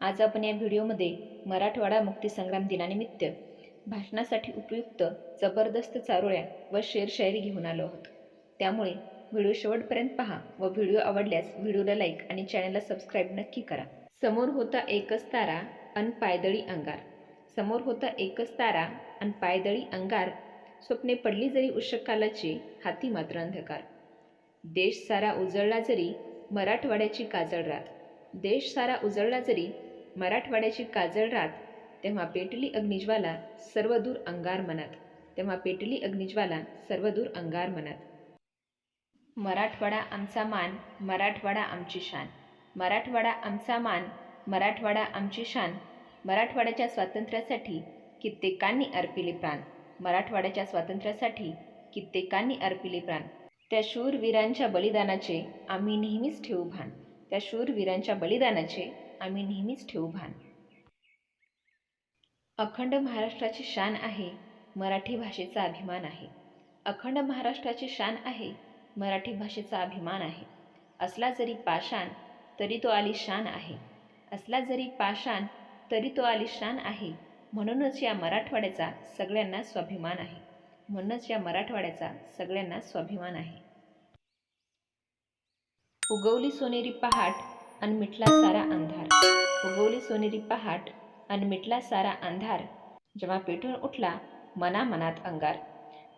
आज आपण या व्हिडिओमध्ये मराठवाडा मुक्तीसंग्राम दिनानिमित्त भाषणासाठी उपयुक्त जबरदस्त चारोळ्या व शेरशायरी घेऊन आलो आहोत. त्यामुळे व्हिडिओ शेवटपर्यंत पहा व व्हिडिओ आवडल्यास व्हिडिओला लाईक आणि चॅनलला सबस्क्राईब नक्की करा. समोर होता एकच तारा अन पायदळी अंगार. समोर होता एकच तारा अन पायदळी अंगार. स्वप्ने पडली जरी उषकालाची हाती मात्र अंधकार. देश सारा उजळला जरी मराठवाड्याची काजळ रात. देश सारा उजळला जरी मराठवाड्याची काजळ रात तेव्हा पेटली अग्निज्वाला सर्वदूर अंगार मनात. तेव्हा पेटली अग्निज्वाला सर्वदूर अंगार मनात. मराठवाडा आमचा मान मराठवाडा आमची शान. मराठवाडा आमचा मान मराठवाडा आमची शान. मराठवाड्याच्या स्वातंत्र्यासाठी कित्येकांनी अर्पिले प्राण. मराठवाड्याच्या स्वातंत्र्यासाठी कित्येकांनी अर्पिले प्राण. त्या शूरवीरांच्या बलिदानाचे आम्ही नेहमीच ठेवू भान. त्या शूरवीरांच्या बलिदानाचे आम्ही नेहमीच ठेवू भान. अखंड महाराष्ट्राची शान आहे मराठी भाषेचा अभिमान आहे. अखंड महाराष्ट्राची शान आहे मराठी भाषेचा अभिमान आहे. असला जरी पाषाण तरी तो आलिशान आहे. असला जरी पाषाण तरी तो आलिशान आहे. म्हणूनच या मराठवाड्याचा सगळ्यांना स्वाभिमान आहे. म्हणूनच या मराठवाड्याचा सगळ्यांना स्वाभिमान आहे. उगवली सोनेरी पहाट अन मिटला सारा अंधार. उगवली सोनेरी पहाट अन मिटला सारा अंधार जेव्हा पेटून उठला मना मनात अंगार.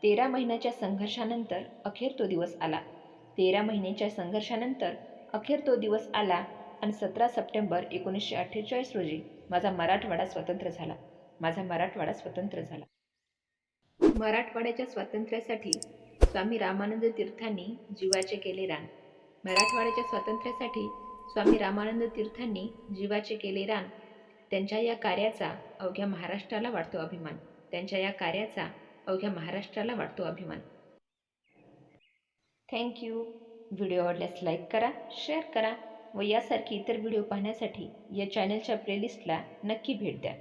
तेरा महिन्याच्या संघर्षानंतर अखेर तो दिवस आला. तेरा महिन्याच्या संघर्षानंतर अखेर तो दिवस आला आणि सतरा सप्टेंबर एकोणीसशे अठ्ठेचाळीस रोजी माझा मराठवाडा स्वतंत्र झाला. माझा मराठवाडा स्वतंत्र झाला. मराठवाड्याच्या स्वातंत्र्यासाठी स्वामी रामानंद तीर्थांनी जीवाचे केले रान. मराठवाड्याच्या स्वातंत्र्यासाठी स्वामी रामानंद तीर्थांनी जीवाचे केले रान. त्यांच्या या कार्याचा अवघ्या महाराष्ट्राला वाटतो अभिमान. त्यांच्या या कार्याचा अवघ्या महाराष्ट्राला वाटतो अभिमान. थँक्यू व्हिडिओ आवडल्यास लाईक करा शेअर करा व यासारखी इतर व्हिडिओ पाहण्यासाठी या चॅनलच्या प्लेलिस्टला नक्की भेट द्या.